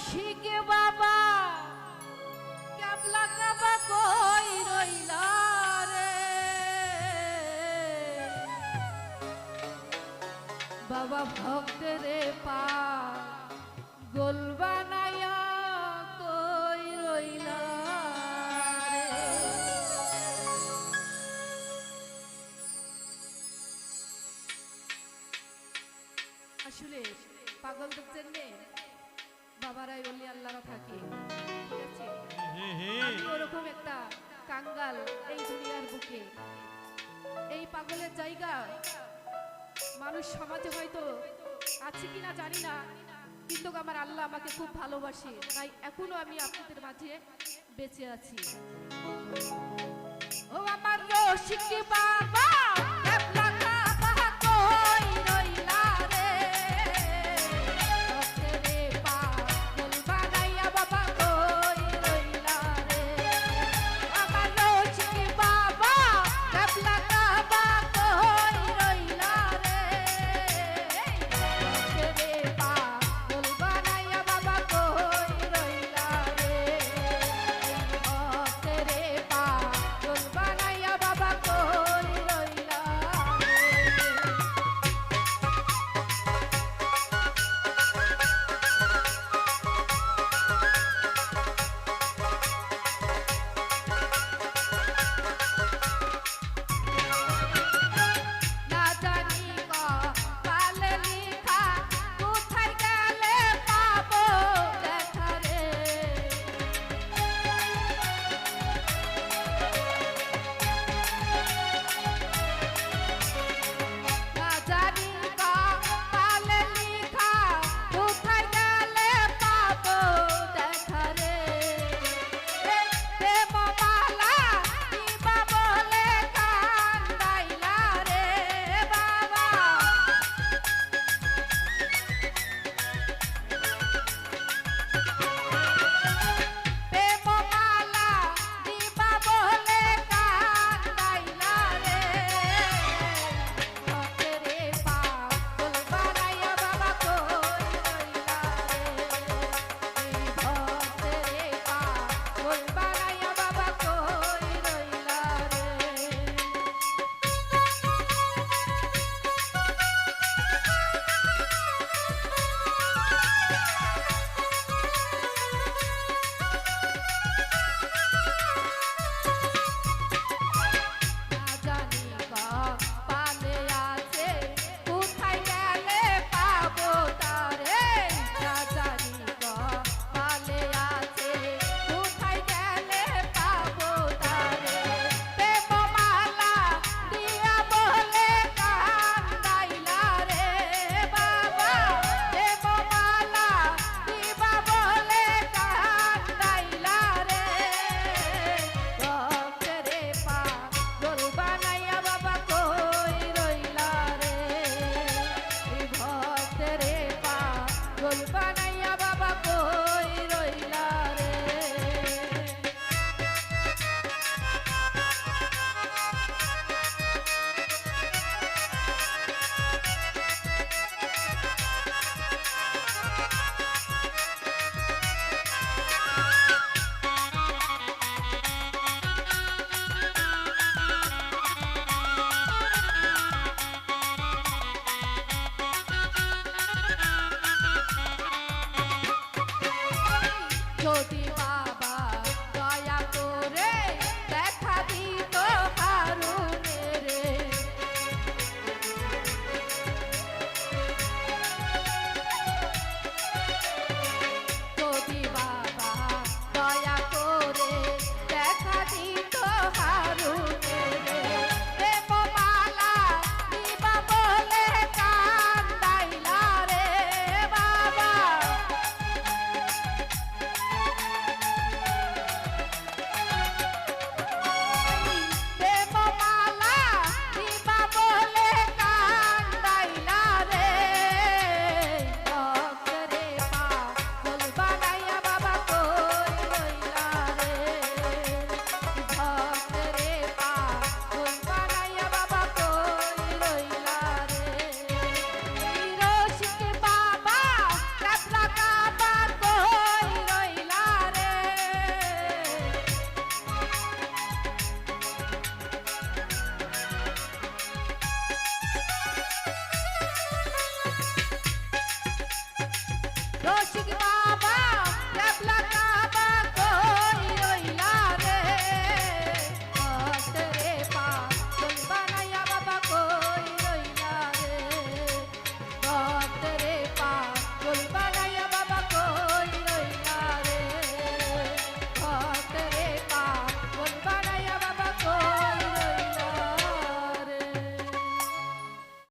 শিখে বাবা ক্যাবলা কাবা কই রইল রে? বাবা ভক্ত রে পা গোলবা কই রইল আসলে পাগল দেখছেন মেয়ে বাবারাই বলি আল্লাহরা থাকে ওরকম একটা কাঙ্গাল এই দুনিয়ার বুকে। এই পাগলের জায়গা মানুষ সমাজে হয়তো আছে কিনা জানি না কিন্তু আমার আল্লাহ আমাকে খুব ভালোবাসে। তাই এখনও আমি আপনাদের মাঝে বেঁচে আছি। ও আমার রসিকি